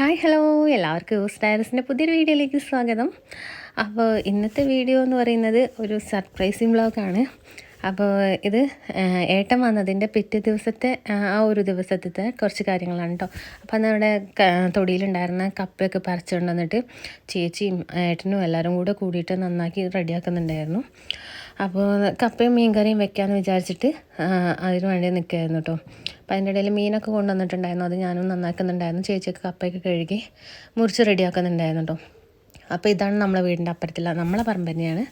Hi hello. എല്ലാവർക്കും സ്റ്റൈറസിന്റെ പുതിയൊരു വീഡിയോയിലേക്ക് സ്വാഗതം. അപ്പോൾ ഇന്നത്തെ വീഡിയോ എന്ന് പറയുന്നത് ഒരു സർപ്രൈസിങ് വ്ളോഗാണ്. അപ്പോൾ ഇത് ഏട്ടൻ വന്നതിന്റെ പിറ്റേ ദിവസത്തെ ആ ഒരു ദിവസത്തെ കുറച്ച് കാര്യങ്ങളാണ് കേട്ടോ അപ്പോൾ അന്ന് അവിടെ തൊടിയിലുണ്ടായിരുന്ന കപ്പയൊക്കെ പറിച്ചുകൊണ്ട് വന്നിട്ട് ചേച്ചിയും ഏട്ടനും എല്ലാവരും കൂടെ കൂടിയിട്ട് നന്നാക്കി റെഡിയാക്കുന്നുണ്ടായിരുന്നു. അപ്പോൾ കപ്പയും മീൻകറിയും വെക്കാമെന്ന് വിചാരിച്ചിട്ട് അതിന് വേണ്ടി നിൽക്കുകയായിരുന്നു കേട്ടോ അപ്പോൾ അതിന്റെ ഇടയിൽ മീനൊക്കെ കൊണ്ടുവന്നിട്ടുണ്ടായിരുന്നു അത് ഞാനും നന്നാക്കുന്നുണ്ടായിരുന്നു. ചേച്ചിയൊക്കെ കപ്പയൊക്കെ കഴുകി മുറിച്ച് റെഡിയാക്കുന്നുണ്ടായിരുന്നു കേട്ടോ അപ്പോൾ ഇതാണ് നമ്മളെ വീടിന്റെ അപ്പുറത്തുള്ള നമ്മളെ പറമ്പ് തന്നെയാണ്.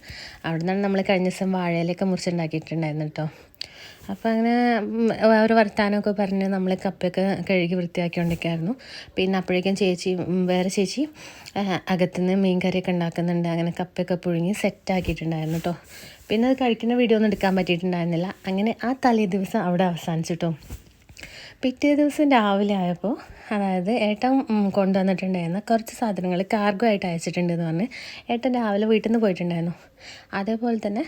അവിടെ നിന്നാണ് നമ്മൾ കഴിഞ്ഞ ദിവസം വാഴയിലൊക്കെ മുറിച്ചുണ്ടാക്കിയിട്ടുണ്ടായിരുന്നു കേട്ടോ അപ്പോൾ അങ്ങനെ ഒരു വർത്താനമൊക്കെ പറഞ്ഞ് നമ്മൾ കപ്പയൊക്കെ കഴുകി വൃത്തിയാക്കിക്കൊണ്ടൊക്കെയായിരുന്നു പിന്നെ അപ്പോഴേക്കും ചേച്ചി വേറെ ചേച്ചി അകത്തുനിന്ന് മീൻ കറിയൊക്കെ ഉണ്ടാക്കുന്നുണ്ട്. അങ്ങനെ കപ്പയൊക്കെ പുഴുങ്ങി സെറ്റാക്കിയിട്ടുണ്ടായിരുന്നു കേട്ടോ പിന്നെ അത് കഴിക്കുന്ന വീഡിയോ ഒന്നും എടുക്കാൻ പറ്റിയിട്ടുണ്ടായിരുന്നില്ല. അങ്ങനെ ആ തലേ ദിവസം അവിടെ അവസാനിച്ചു കേട്ടോ പിറ്റേ ദിവസം രാവിലെ ആയപ്പോൾ അതായത് ഏട്ടൻ കൊണ്ടുവന്നിട്ടുണ്ടായിരുന്ന കുറച്ച് സാധനങ്ങൾ കാർഗോ ആയിട്ട് അയച്ചിട്ടുണ്ട് എന്ന് പറഞ്ഞ് ഏട്ടൻ രാവിലെ വീട്ടിൽ നിന്ന് പോയിട്ടുണ്ടായിരുന്നു. അതേപോലെ തന്നെ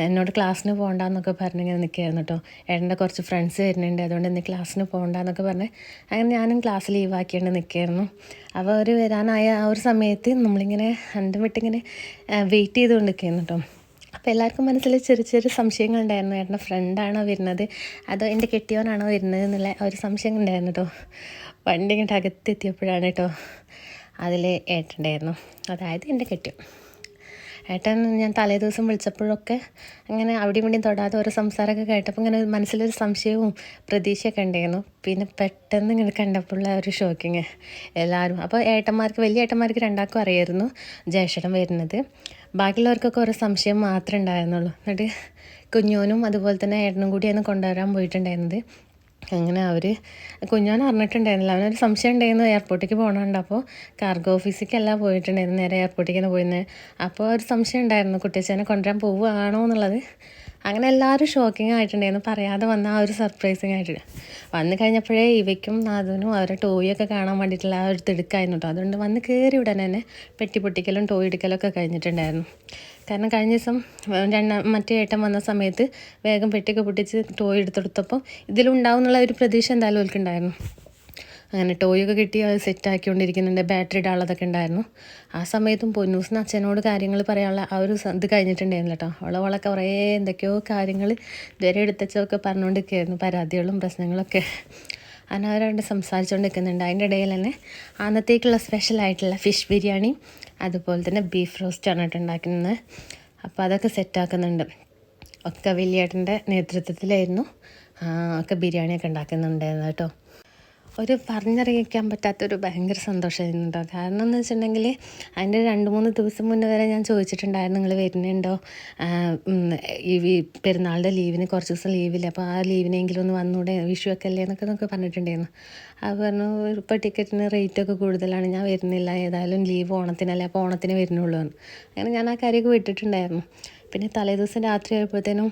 എന്നോട് ക്ലാസ്സിന് പോകണ്ടെന്നൊക്കെ പറഞ്ഞിങ്ങനെ നിൽക്കുകയായിരുന്നു കേട്ടോ ഏട്ടന്റെ കുറച്ച് ഫ്രണ്ട്സ് വരുന്നുണ്ട് അതുകൊണ്ട് ഇന്ന് ക്ലാസ്സിന് പോകണ്ടെന്നൊക്കെ പറഞ്ഞ് അങ്ങനെ ഞാനും ക്ലാസ് ലീവാക്കിയിട്ട് നിൽക്കുകയായിരുന്നു അപ്പോൾ അവർ വരാനായ ആ ഒരു സമയത്ത് നമ്മളിങ്ങനെ രണ്ടും വിട്ടിങ്ങനെ വെയിറ്റ് ചെയ്തുകൊണ്ട് നിൽക്കുകയായിരുന്നു കേട്ടോ അപ്പോൾ എല്ലാവർക്കും മനസ്സിൽ ചെറിയ ചെറിയ സംശയങ്ങൾ ഉണ്ടായിരുന്നു. ഏട്ടന്റെ ഫ്രണ്ടാണോ വരുന്നത്? അതോ എന്റെ കെട്ടിയവനാണോ വരുന്നത് എന്നുള്ള ഒരു സംശയം ഉണ്ടായിരുന്നു കേട്ടോ വണ്ടി ഇങ്ങോട്ട് അകത്തെത്തിയപ്പോഴാണ് കേട്ടോ അതിൽ ഏട്ടുണ്ടായിരുന്നു അതായത് എന്റെ കെട്ടിയവൻ ഏട്ടൻ ഞാൻ തലേ ദിവസം വിളിച്ചപ്പോഴൊക്കെ അങ്ങനെ അവിടെയും ഇവിടെയും തൊടാതെ ഓരോ സംസാരമൊക്കെ കേട്ടപ്പോൾ ഇങ്ങനെ മനസ്സിലൊരു സംശയവും പ്രതീക്ഷയൊക്കെ ഉണ്ടായിരുന്നു. പിന്നെ പെട്ടെന്ന് ഇങ്ങനെ കണ്ടപ്പോഴുള്ള ഒരു ഷോക്കിങ് എല്ലാവരും. അപ്പോൾ ഏട്ടന്മാർക്ക് വലിയ ഏട്ടന്മാർക്ക് രണ്ടാൾക്കും അറിയായിരുന്നു ജയഷടം വരുന്നത്. ബാക്കിയുള്ളവർക്കൊക്കെ ഓരോ സംശയം മാത്രമേ ഉണ്ടായിരുന്നുള്ളൂ. എന്നിട്ട് കുഞ്ഞോനും അതുപോലെ തന്നെ ഏട്ടനും കൂടിയാണ് കൊണ്ടുവരാൻ പോയിട്ടുണ്ടായിരുന്നത്. അങ്ങനെ അവർ കുഞ്ഞോൻ അറിഞ്ഞിട്ടുണ്ടായിരുന്നില്ല. അവനൊരു സംശയം ഉണ്ടായിരുന്നു എയർപോർട്ടിലേക്ക് പോകണമുണ്ട് അപ്പോൾ കാർഗോ ഓഫീസിലേക്കല്ല പോയിട്ടുണ്ടായിരുന്നു നേരെ എയർപോർട്ടിലേക്ക് പോയിരുന്നത് അപ്പോൾ ഒരു സംശയം ഉണ്ടായിരുന്നു. കുട്ടിച്ചേനെ കൊണ്ടുവരാൻ പോവുകയാണോ എന്നുള്ളത്. അങ്ങനെ എല്ലാവരും ഷോക്കിംഗ് ആയിട്ടുണ്ടായിരുന്നു. പറയാതെ വന്ന ആ ഒരു സർപ്രൈസിങ് ആയിട്ട്. വന്നു കഴിഞ്ഞപ്പോഴേ ഇവയ്ക്കും നാഥനും അവരെ ടോയൊക്കെ കാണാൻ വേണ്ടിയിട്ടുള്ള ആ ഒരു തിടുക്കായിരുന്നു കേട്ടോ അതുകൊണ്ട് വന്ന് കയറി ഉടനെ തന്നെ പെട്ടി പൊട്ടിക്കലും ടോയ് എടുക്കലൊക്കെ കഴിഞ്ഞിട്ടുണ്ടായിരുന്നു. കാരണം കഴിഞ്ഞ ദിവസം രണ്ട മറ്റേ ഏട്ടൻ വന്ന സമയത്ത് വേഗം പെട്ടിയൊക്കെ പൊട്ടിച്ച് ടോയ് എടുത്തെടുത്തപ്പോൾ ഇതിലുണ്ടാവും എന്നുള്ള ഒരു പ്രതീക്ഷ എന്തായാലും ഓൽക്കുണ്ടായിരുന്നു. അങ്ങനെ ടോയൊക്കെ കിട്ടി അത് സെറ്റാക്കിക്കൊണ്ടിരിക്കുന്നുണ്ട് ബാറ്ററി ഇടാനുള്ളതൊക്കെ ഉണ്ടായിരുന്നു. ആ സമയത്തും പൊന്നൂസിന് അച്ഛനോട് കാര്യങ്ങൾ പറയാനുള്ള ആ ഒരു ഇത് കഴിഞ്ഞിട്ടുണ്ടായിരുന്നു കേട്ടോ അവളെ അവളെ കുറേ എന്തൊക്കെയോ കാര്യങ്ങൾ ഇതുവരെ എടുത്തച്ചൊക്കെ പറഞ്ഞുകൊണ്ടിരിക്കുകയായിരുന്നു പരാതികളും പ്രശ്നങ്ങളൊക്കെ. അങ്ങനെ അവരവിടെ സംസാരിച്ചുകൊണ്ട് നിൽക്കുന്നുണ്ട് അതിന്റെ ഇടയിൽ തന്നെ അന്നത്തേക്കുള്ള സ്പെഷ്യലായിട്ടുള്ള ഫിഷ് ബിരിയാണി അതുപോലെ തന്നെ ബീഫ് റോസ്റ്റാണ് കേട്ടോ ഉണ്ടാക്കുന്നത്. അപ്പോൾ അതൊക്കെ സെറ്റാക്കുന്നുണ്ട് ഒക്കെ വലിയേട്ടന്റെ നേതൃത്വത്തിലായിരുന്നു ഒക്കെ ബിരിയാണിയൊക്കെ ഉണ്ടാക്കുന്നുണ്ടായിരുന്നു കേട്ടോ. ഒരു പറഞ്ഞറിയിക്കാൻ പറ്റാത്തൊരു ഭയങ്കര സന്തോഷമായിരുന്നു കേട്ടോ കാരണം എന്ന് വെച്ചിട്ടുണ്ടെങ്കിൽ അതിന്റെ രണ്ട് മൂന്ന് ദിവസം മുന്നേ വരെ ഞാൻ ചോദിച്ചിട്ടുണ്ടായിരുന്നു നിങ്ങൾ വരുന്നുണ്ടോ? ഈ പെരുന്നാളുടെ ലീവിന് കുറച്ച് ദിവസം ലീവില്ല അപ്പോൾ ആ ലീവിനെങ്കിലും ഒന്ന് വന്നൂടെ വിഷു ഒക്കെ അല്ലേ എന്നൊക്കെ നമുക്ക് പറഞ്ഞിട്ടുണ്ടായിരുന്നു. അത് പറഞ്ഞു ഇപ്പോൾ ടിക്കറ്റിന് റേറ്റ് ഒക്കെ കൂടുതലാണ് ഞാൻ വരുന്നില്ല ഏതായാലും ലീവ് ഓണത്തിനല്ലേ അപ്പോൾ ഓണത്തിന് വരുന്നുള്ളൂ എന്ന്. അങ്ങനെ ഞാൻ ആ കാര്യമൊക്കെ വിട്ടിട്ടുണ്ടായിരുന്നു. പിന്നെ തലേദിവസം രാത്രി ആയപ്പോഴത്തേനും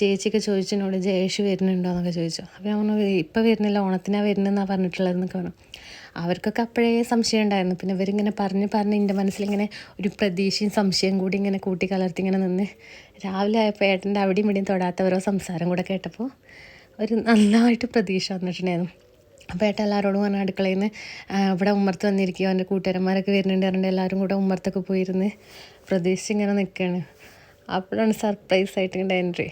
ചേച്ചിയൊക്കെ ചോദിച്ചു എന്നോട് ജയേഷ് വരുന്നുണ്ടോ? എന്നൊക്കെ ചോദിച്ചു. അപ്പോൾ ഞാൻ പറഞ്ഞു ഇപ്പം വരുന്നില്ല ഓണത്തിനാണ് വരുന്നതെന്നാണ് പറഞ്ഞിട്ടുള്ളതെന്നൊക്കെ പറഞ്ഞു. അവർക്കൊക്കെ അപ്പോഴേ സംശയം ഉണ്ടായിരുന്നു. പിന്നെ ഇവരിങ്ങനെ പറഞ്ഞ് പറഞ്ഞ് എന്റെ മനസ്സിലിങ്ങനെ ഒരു പ്രതീക്ഷയും സംശയം കൂടി ഇങ്ങനെ കൂട്ടി കലർത്തി ഇങ്ങനെ നിന്ന്. രാവിലെ ആയപ്പോൾ ഏട്ടന്റെ അവിടെയും ഇവിടെയും തൊടാത്തവരോ സംസാരം കൂടെ കേട്ടപ്പോൾ ഒരു നന്നായിട്ട് പ്രതീക്ഷ വന്നിട്ടുണ്ടായിരുന്നു. അപ്പോൾ ഏട്ടൻ എല്ലാവരോടും പറഞ്ഞ അടുക്കളയിൽ നിന്ന് ഇവിടെ ഉമ്മർത്ത് വന്നിരിക്കുക എന്റെ കൂട്ടുകാരന്മാരൊക്കെ വരുന്നുണ്ട് പറഞ്ഞിട്ട് എല്ലാവരും കൂടെ ഉമ്മർത്തൊക്കെ പോയിരുന്ന് പ്രതീക്ഷിച്ച് ഇങ്ങനെ നിൽക്കുകയാണ് അപ്പോഴാണ് സർപ്രൈസ് ആയിട്ട് ഇങ്ങനെ എൻട്രി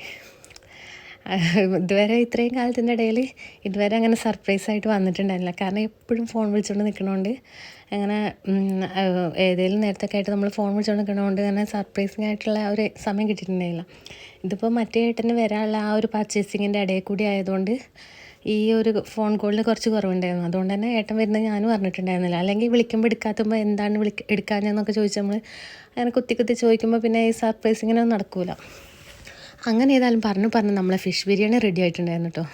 ഇതുവരെ ഇത്രയും കാലത്തിന്റെ ഇടയിൽ ഇതുവരെ അങ്ങനെ സർപ്രൈസ് ആയിട്ട് വന്നിട്ടുണ്ടായിരുന്നില്ല. കാരണം എപ്പോഴും ഫോൺ വിളിച്ചുകൊണ്ട് നിൽക്കണോണ്ട് അങ്ങനെ ഏതെങ്കിലും നേരത്തൊക്കെ ആയിട്ട് നമ്മൾ ഫോൺ വിളിച്ചുകൊണ്ട് നിൽക്കണോണ്ട് അങ്ങനെ സർപ്രൈസിങ് ആയിട്ടുള്ള ഒരു സമയം കിട്ടിയിട്ടുണ്ടായില്ല ഇതിപ്പോൾ മറ്റേ ഏട്ടന് വരാനുള്ള ആ ഒരു പർച്ചേസിങ്ങിന്റെ ഇടയിൽ കൂടി ആയതുകൊണ്ട് ഈ ഒരു ഫോൺ കോളിന് കുറച്ച് കുറവുണ്ടായിരുന്നു. അതുകൊണ്ട് തന്നെ ഏട്ടൻ വരുന്നത് ഞാനും അറിഞ്ഞിട്ടുണ്ടായിരുന്നില്ല. അല്ലെങ്കിൽ വിളിക്കുമ്പോൾ എടുക്കാത്തുമ്പോൾ എന്താണ് വിളിക്ക എടുക്കാഞ്ഞെന്നൊക്കെ ചോദിച്ച് നമ്മൾ അങ്ങനെ കുത്തി കുത്തി ചോദിക്കുമ്പോൾ പിന്നെ ഈ സർപ്രൈസിങ്ങിനൊന്നും നടക്കില്ല അങ്ങനെ ഏതായാലും പറഞ്ഞു പറഞ്ഞു നമ്മളെ ഫിഷ് ബിരിയാണി റെഡി ആയിട്ടുണ്ടായിരുന്നു കേട്ടോ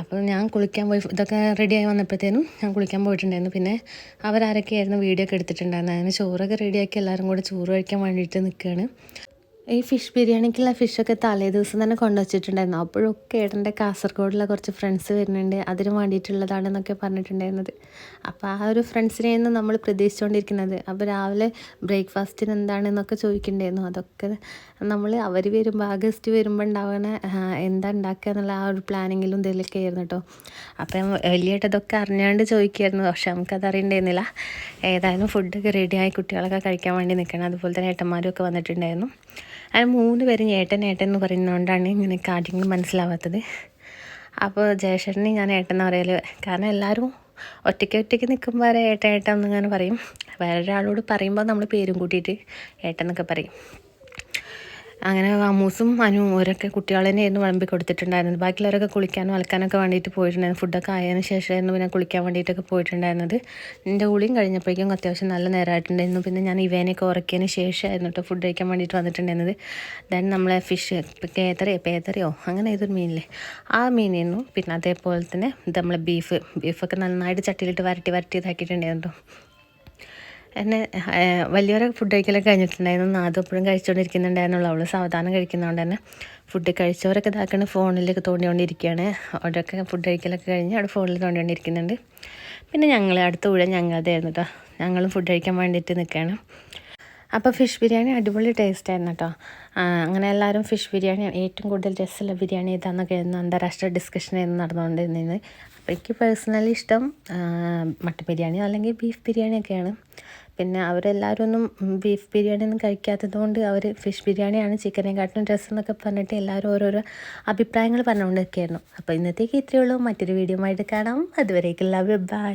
അപ്പോൾ ഞാൻ കുളിക്കാൻ പോയി ഇതൊക്കെ റെഡിയായി വന്നപ്പോഴത്തേനും ഞാൻ കുളിക്കാൻ പോയിട്ടുണ്ടായിരുന്നു. പിന്നെ അവരാരൊക്കെയായിരുന്നു വീഡിയോ ഒക്കെ എടുത്തിട്ടുണ്ടായിരുന്നു അങ്ങനെ ചോറൊക്കെ റെഡിയാക്കി എല്ലാവരും കൂടെ ചോറ് കഴിക്കാൻ വേണ്ടിയിട്ട് നിൽക്കുകയാണ്. ഈ ഫിഷ് ബിരിയാണിക്കുള്ള ഫിഷൊക്കെ തലേ ദിവസം തന്നെ കൊണ്ടുവച്ചിട്ടുണ്ടായിരുന്നു. അപ്പോഴൊക്കെ ഏട്ടന്റെ കാസർഗോഡിലെ കുറച്ച് ഫ്രണ്ട്സ് വരുന്നുണ്ട്. അതിന് വേണ്ടിയിട്ടുള്ളതാണെന്നൊക്കെ പറഞ്ഞിട്ടുണ്ടായിരുന്നത്. അപ്പോൾ ആ ഒരു ഫ്രണ്ട്സിനെയാണ് നമ്മൾ പ്രതീക്ഷിച്ചുകൊണ്ടിരിക്കുന്നത് അപ്പോൾ രാവിലെ ബ്രേക്ക്ഫാസ്റ്റിന് എന്താണെന്നൊക്കെ ചോദിക്കണ്ടായിരുന്നു അതൊക്കെ നമ്മൾ അവർ വരുമ്പോൾ ആഗസ്റ്റ് ഗസ്റ്റ് വരുമ്പോൾ ഉണ്ടാവുന്ന എന്താ ഉണ്ടാക്കുക എന്നുള്ള ആ ഒരു പ്ലാനിങ്ങിലും ഇതിലൊക്കെ ആയിരുന്നു കേട്ടോ. അപ്പം വലിയായിട്ട് അതൊക്കെ അറിഞ്ഞാണ്ട് ചോദിക്കുമായിരുന്നു പക്ഷെ നമുക്കത് അറിയണ്ടായിരുന്നില്ല. ഏതായാലും ഫുഡൊക്കെ റെഡിയായി കുട്ടികളൊക്കെ കഴിക്കാൻ വേണ്ടി നിൽക്കണം. അതുപോലെ തന്നെ ഏട്ടന്മാരും ഒക്കെ വന്നിട്ടുണ്ടായിരുന്നു. അങ്ങനെ മൂന്ന് പേരും ഏട്ടൻ ഏട്ടൻ എന്ന് പറയുന്നതുകൊണ്ടാണ് ഇങ്ങനെ കാര്യങ്ങൾ മനസ്സിലാവാത്തത്. അപ്പോൾ ജയശേഷനെ ഞാൻ ഏട്ടൻ എന്ന് പറയൽ. കാരണം എല്ലാവരും ഒറ്റയ്ക്ക് ഒറ്റയ്ക്ക് നിൽക്കുമ്പോൾ ഏട്ടൻ ഏട്ടൻ എന്നിങ്ങനെ പറയും. വേറൊരാളോട് പറയുമ്പോൾ നമ്മൾ പേരും കൂട്ടിയിട്ട് ഏട്ടൻ എന്നൊക്കെ പറയും. അങ്ങനെ അമ്മൂസും അനുവും ഓരൊക്കെ തന്നെ തന്നെയായിരുന്നു വിളമ്പി കൊടുത്തിട്ടുണ്ടായിരുന്നത്. ബാക്കിയുള്ളവരൊക്കെ കുളിക്കാനും അലക്കാനൊക്കെ വേണ്ടിയിട്ട് പോയിട്ടുണ്ടായിരുന്നു. ഫുഡൊക്കെ ആയതിനു ശേഷമായിരുന്നു പിന്നെ കുളിക്കാൻ വേണ്ടിയിട്ടൊക്കെ പോയിട്ടുണ്ടായിരുന്നത്. എന്റെ കുളിയും കഴിഞ്ഞപ്പോഴേക്കും അത്യാവശ്യം നല്ല നേരമായിട്ടുണ്ടായിരുന്നു പിന്നെ ഞാൻ ഇവേനെയൊക്കെ ഉറക്കിയതിന് ശേഷമായിരുന്നു കേട്ടോ ഫുഡ് കഴിക്കാൻ വേണ്ടിയിട്ട് വന്നിട്ടുണ്ടായിരുന്നത്. ദെൻ നമ്മളെ ഫിഷ് കേത്തറിയോ പേത്തറിയോ അങ്ങനെ ഏതൊരു മീനില്ലേ? ആ മീനായിരുന്നു. പിന്നെ അതേപോലെ തന്നെ നമ്മളെ ബീഫ് ബീഫൊക്കെ നന്നായിട്ട് ചട്ടിയിലിട്ട് വരട്ടി വരട്ടി ഇതാക്കിയിട്ടുണ്ടായിരുന്നു എന്നെ വലിയവരെ ഫുഡ് കഴിക്കലൊക്കെ കഴിഞ്ഞിട്ടുണ്ടായിരുന്നു. നാദം എപ്പോഴും കഴിച്ചുകൊണ്ടിരിക്കുന്നുണ്ടായിരുന്നുള്ളൂ അവൾ സാവധാനം കഴിക്കുന്നതുകൊണ്ട് തന്നെ ഫുഡ് കഴിച്ചവരൊക്കെ ഇതാക്കണ ഫോണിലൊക്കെ തോണ്ടിക്കൊണ്ടിരിക്കുകയാണ് അവിടെയൊക്കെ ഫുഡ് കഴിക്കലൊക്കെ കഴിഞ്ഞ് അവിടെ ഫോണിൽ തോണ്ടിക്കൊണ്ടിരിക്കുന്നുണ്ട്. പിന്നെ ഞങ്ങൾ അടുത്ത ഊഴം ഞങ്ങളതായിരുന്നു കേട്ടോ ഞങ്ങളും ഫുഡ് കഴിക്കാൻ വേണ്ടിയിട്ട് നിൽക്കുകയാണ് അപ്പോൾ ഫിഷ് ബിരിയാണി അടിപൊളി ടേസ്റ്റ് ആയിരുന്നു കേട്ടോ അങ്ങനെ എല്ലാവരും ഫിഷ് ബിരിയാണി ഏറ്റവും കൂടുതൽ രസമുള്ള ബിരിയാണി ഏതാണെന്നൊക്കെ അന്താരാഷ്ട്ര ഡിസ്കഷനായിരുന്നു നടന്നുകൊണ്ടിരുന്നത്. അപ്പോൾ എനിക്ക് പേഴ്സണലി ഇഷ്ടം മട്ടൻ ബിരിയാണി അല്ലെങ്കിൽ ബീഫ് ബിരിയാണിയൊക്കെയാണ്. പിന്നെ അവരെല്ലാവരും ഒന്നും ബീഫ് ബിരിയാണി ഒന്നും കഴിക്കാത്തത് കൊണ്ട് അവർ ഫിഷ് ബിരിയാണിയാണ് ചിക്കനെക്കാട്ടിലും ഡ്രസ്സ് എന്നൊക്കെ പറഞ്ഞിട്ട് എല്ലാവരും ഓരോരോ അഭിപ്രായങ്ങൾ പറഞ്ഞുകൊണ്ടൊക്കെയായിരുന്നു അപ്പോൾ ഇന്നത്തേക്ക് ഇത്രയേ ഉള്ളൂ. മറ്റൊരു വീഡിയോ ആയിട്ട് കാണാം. അതുവരേക്കും അതുവരേക്കുള്ള ബൈ